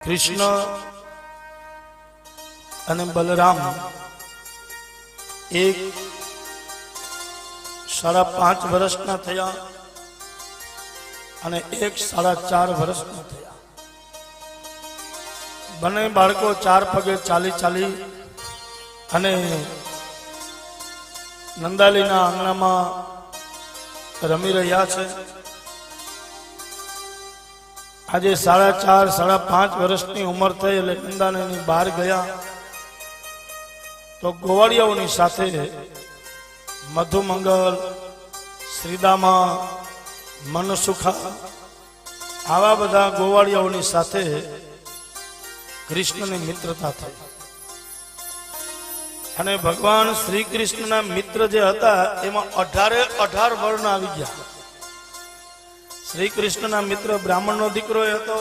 કૃષ્ણ અને બલરામ એક સાડા પાંચ વર્ષના થયા અને એક સાડા ચાર વર્ષના થયા. બંને બાળકો ચાર પગે ચાલી ચાલી અને નંદાલીના આંગણામાં રમી રહ્યા છે. આજે સાડા ચાર, સાડા પાંચ વર્ષની ઉંમર થઈ એટલે નંદાની બહાર ગયા. તો ગોવાળિયાઓની સાથે મધુમંગલ, શ્રીદામા, મનસુખા, આવા બધા ગોવાળિયાઓની સાથે કૃષ્ણની મિત્રતા થઈ. અને ભગવાન શ્રી કૃષ્ણના મિત્ર જે હતા, એમાં અઢારે અઢાર વર્ણ આવી ગયા. શ્રી કૃષ્ણના મિત્ર બ્રાહ્મણનો દીકરો હતો.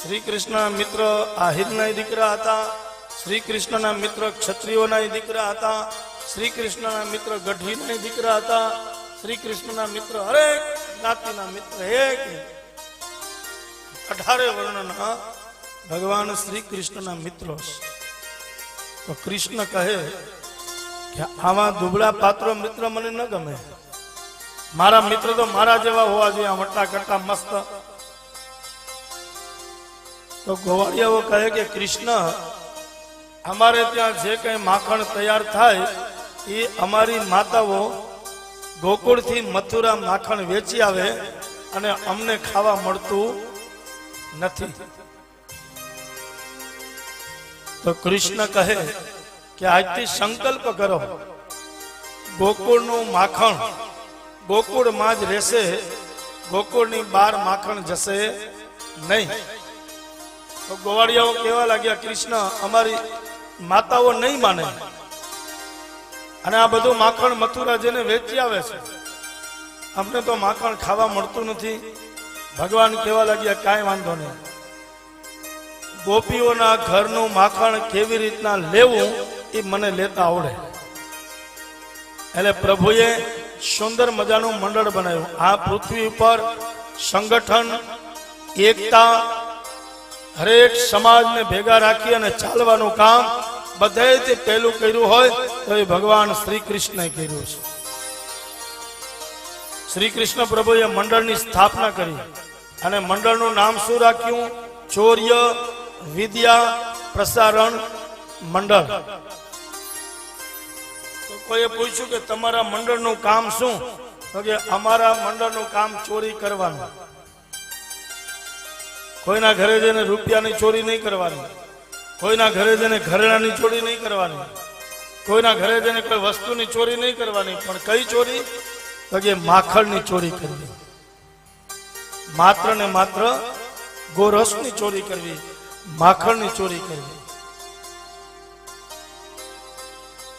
શ્રી કૃષ્ણના મિત્ર આહિરના દીકરા હતા. શ્રી કૃષ્ણના મિત્ર ક્ષત્રિયોના દીકરા હતા. શ્રી કૃષ્ણના મિત્ર ગઢવીના દીકરા હતા. શ્રી કૃષ્ણના મિત્ર હરેક જ્ઞાતિના મિત્ર એક. અઢારે વર્ણના ભગવાન શ્રી કૃષ્ણના મિત્રો તો કૃષ્ણ કહે કે આવા દુબળા પાત્રો મિત્ર મને ન ગમે. મારા મિત્ર તો મારા જેવા હોવા જોઈએ વટા કરતા મસ્ત. તો ગોવાળિયાઓ કહે કે, કૃષ્ણ, અમારે ત્યાં જે કંઈ માખણ તૈયાર થાય, એ અમારી માતાઓ ગોકુળથી મથુરા માખણ વેચી આવે અને અમને ખાવા મળતું નથી. તો કૃષ્ણ કહે કે, આજથી સંકલ્પ કરો, ગોકુળનું માખણ ગોકુળમાં જ રહેશે. ગોકુળની બાર માખણ જશે નહીં. તો ગોવાળિયાઓ કહેવા લાગ્યા, કૃષ્ણ, અમારી માતાઓ નહીં માને. અને આ બધું માખણ મથુરા જેને વેચી આવે છે. અમને તો માખણ ખાવા મળતું નથી. ભગવાન કહેવા લાગ્યા, કાંઈ વાંધો નહીં. ગોપીઓના ઘરનું માખણ કેવી રીતના લેવું એ મને લેતા આવડે. એટલે પ્રભુએ સુંદર મજાનું મંડળ બનાવ્યું. આ પૃથ્વી ઉપર સંગઠન, એકતા, હરેક સમાજને ભેગા રાખી અને ચાલવાનું કામ બધેથી પહેલું કર્યું હોય તો એ ભગવાન શ્રી કૃષ્ણએ કર્યું છે. શ્રી કૃષ્ણ પ્રભુએ મંડળની સ્થાપના કરી અને મંડળનું નામ શું રાખ્યું? ચોર્ય વિદ્યા પ્રસારણ મંડળ. તો પૂછ્યું કે તમારા મંડળનું કામ શું? તો કે અમારા મંડળનું કામ ચોરી કરવાનું. કોઈના ઘરે જઈને રૂપિયાની ચોરી નહીં કરવાની. કોઈના ઘરે જઈને ઘરેણાની ચોરી નહીં કરવાની. કોઈના ઘરે જઈને કોઈ વસ્તુની ચોરી નહીં કરવાની. પણ કઈ ચોરી? તો કે માખણની ચોરી કરવી. માત્ર ને માત્ર ગોરસની ચોરી કરવી. માખણની ચોરી કરવી.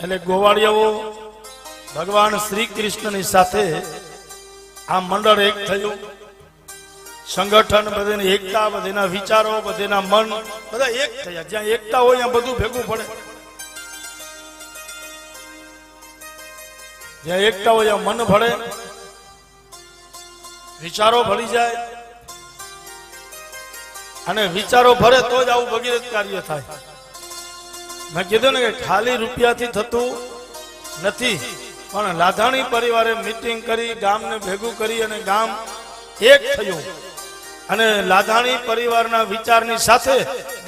એટલે ગોવાળિયાઓ ભગવાન શ્રી કૃષ્ણની સાથે આ મંડળ એક થયું. સંગઠન બધાની એકતા, બધાના વિચારો, બધાના મન, બધા એક થયા. જ્યાં એકતા હોય ત્યાં બધું ભેગું પડે. જ્યાં એકતા હોય ત્યાં મન ભળે, વિચારો ભળી જાય. અને વિચારો ભરે તો જ આવું ભગીરથ કાર્ય થાય. મેં કીધું ને કે ખાલી રૂપિયાથી થતું નથી, પણ લાધાણી પરિવારે મીટિંગ કરી, ગામને ભેગું કરી અને ગામ એક થયું. અને લાધાણી પરિવારના વિચારની સાથે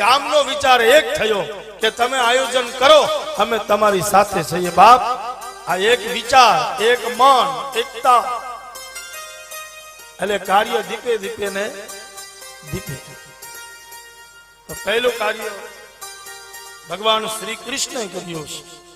ગામનો વિચાર એક થયો કે તમે આયોજન કરો, અમે તમારી સાથે છીએ. બાપ, આ એક વિચાર, એક મન, એકતા. એટલે કાર્ય દીપે દીપે. ને દીપે પહેલું કાર્ય ભગવાન શ્રી કૃષ્ણ કર્યું છે.